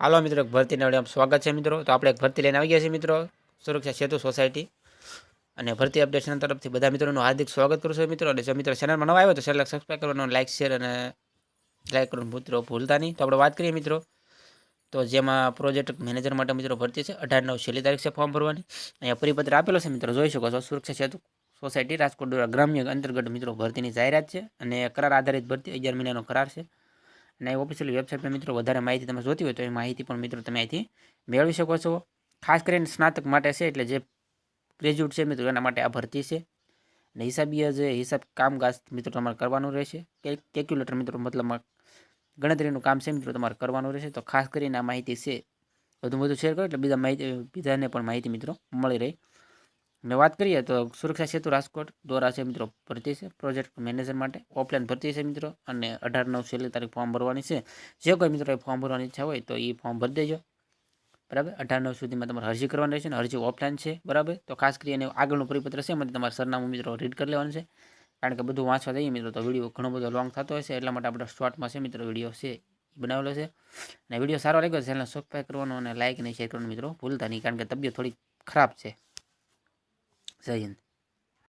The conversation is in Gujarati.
હાલો મિત્રો, એક ભરતીના વિડીયોમાં સ્વાગત છે મિત્રો. તો આપણે એક ભરતી લઈને આવી ગયા છીએ મિત્રો. સુરક્ષા સેતુ સોસાયટી. અને ભરતી અપડેશન તરફથી બધા મિત્રોનું હાર્દિક સ્વાગત કરું છું મિત્રો. અને જો મિત્રો ચેનલમાં નવા આવ્યો તો ચેનલ સબસ્ક્રાઈબ કરવાનું લાઇક શેર અને લાઇક કરવાનું મિત્રો ભૂલતા નહીં. તો આપણે વાત કરીએ મિત્રો. તો જેમાં પ્રોજેક્ટ મેનેજર માટે મિત્રો ભરતી છે. અઢાર, નવ, છેલ્લી તારીખ છે ફોર્મ ભરવાની. અહીંયા પરિપત્ર આપેલો છે મિત્રો. જોઈ શકો છો, સુરક્ષા સેતુ સોસાયટી રાજકોટ ગ્રામ્ય અંતર્ગત મિત્રો ભરતીની જાહેરાત છે. અને કરાર આધારિત ભરતી અગિયાર મહિનાનો કરાર છે. અને ઓફિશિયલ વેબસાઇટ પર મિત્રો વધારે માહિતી તમે જોતી હોય તો એ માહિતી પણ મિત્રો તમે અહીંથી મેળવી શકો છો. ખાસ કરીને સ્નાતક માટે છે એટલે જે ગ્રેજ્યુએટ છે મિત્રો એના માટે આ ભરતી છે. અને હિસાબીય જે હિસાબ કામકાજ મિત્રો તમારે કરવાનું રહેશે. કેલ્ક્યુલેટર મિત્રો મતલબમાં ગણતરીનું કામ છે મિત્રો તમારે કરવાનું રહેશે. તો ખાસ કરીને આ માહિતી છે. વધુ વધુ શેર કરો એટલે બીજા માહિતી, બીજાને પણ માહિતી મિત્રો મળી રહી. ને વાત કરીએ તો સુરક્ષા સેતુ રાજકોટ દ્વારા છે મિત્રો ભરતી છે પ્રોજેક્ટ મેનેજર માટે. ઓફલાઈન ભરતી છે મિત્રો અને અઢાર નવ છેલ્લી તારીખ ફોર્મ ભરવાની છે. જે કોઈ મિત્રો ફોર્મ ભરવાની ઈચ્છા હોય તો એ ફોર્મ ભરી દેજો. બરાબર? અઢાર નવ સુધીમાં તમારે અરજી કરવાની રહેશે અને અરજી ઓફલાઈન છે. બરાબર? તો ખાસ કરીને આગળનું પરિપત્ર છે એમાંથી તમારે સરનામું મિત્રો રીડ કરી લેવાનું છે. કારણ કે બધું વાંચવા જઈએ મિત્રો તો વીડિયો ઘણો બધો લોંગ થતો છે. એટલા માટે આપણે શોર્ટમાં છે મિત્રો વીડિયો છે બનાવેલો છે. અને વીડિયો સારો લાગ્યો ચેનલ સબસ્ક્રાઈબ કરવાનો અને લાઇક અને શેર કરવાનું મિત્રો ભૂલતા નહીં. કારણ કે તબિયત થોડી ખરાબ છે. 再一个。